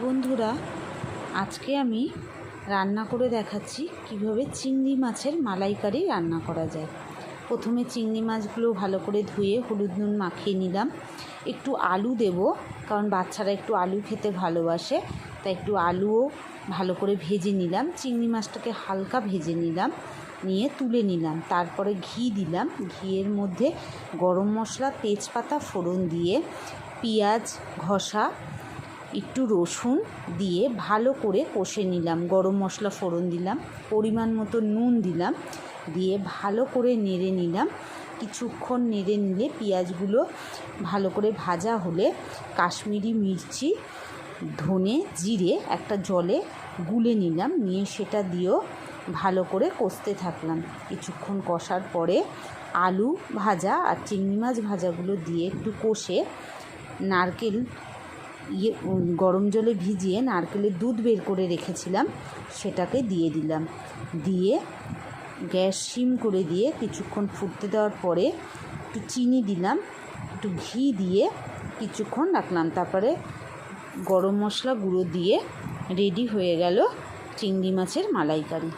বন্ধুরা, আজকে আমি রান্না করে দেখাচ্ছি কীভাবে চিংড়ি মাছের মালাইকারি রান্না করা যায়। প্রথমে চিংড়ি মাছগুলো ভালো করে ধুয়ে হলুদ নুন মাখিয়ে নিলাম। একটু আলু দেব, কারণ বাচ্চারা একটু আলু খেতে ভালোবাসে, তাই একটু আলুও ভালো করে ভেজে নিলাম। চিংড়ি মাছটাকে হালকা ভেজে নিলাম, নিয়ে তুলে নিলাম। তারপরে ঘি দিলাম। ঘিয়ের মধ্যে গরম মশলা, তেজপাতা, ফোড়ন দিয়ে পেঁয়াজ, ঘষা একটু রসুন দিয়ে ভালো করে কষে নিলাম। গরম মশলা ফোড়ন দিলাম, পরিমাণ মতো নুন দিলাম, দিয়ে ভালো করে নেড়ে নিলাম। কিছুক্ষণ নেড়ে নিলে পেঁয়াজগুলো ভালো করে ভাজা হলে কাশ্মীরি মির্চি, ধনে জিরে একটা জলে গুলে নিলাম, নিয়ে সেটা দিয়েও ভালো করে কষতে থাকলাম। কিছুক্ষণ কষার পরে আলু ভাজা আর চিংড়ি মাছ ভাজাগুলো দিয়ে একটু কষে নারকেল ইয়ে গরম জলে ভিজিয়ে নারকেলের দুধ বের করে রেখেছিলাম, সেটাকে দিয়ে দিলাম। দিয়ে গ্যাস সিম করে দিয়ে কিছুক্ষণ ফুটতে দেওয়ার পরে একটু চিনি দিলাম, একটু ঘি দিয়ে কিছুক্ষণ রাখলাম। তারপরে গরম মশলা গুঁড়ো দিয়ে রেডি হয়ে গেল চিংড়ি মাছের মালাইকারি।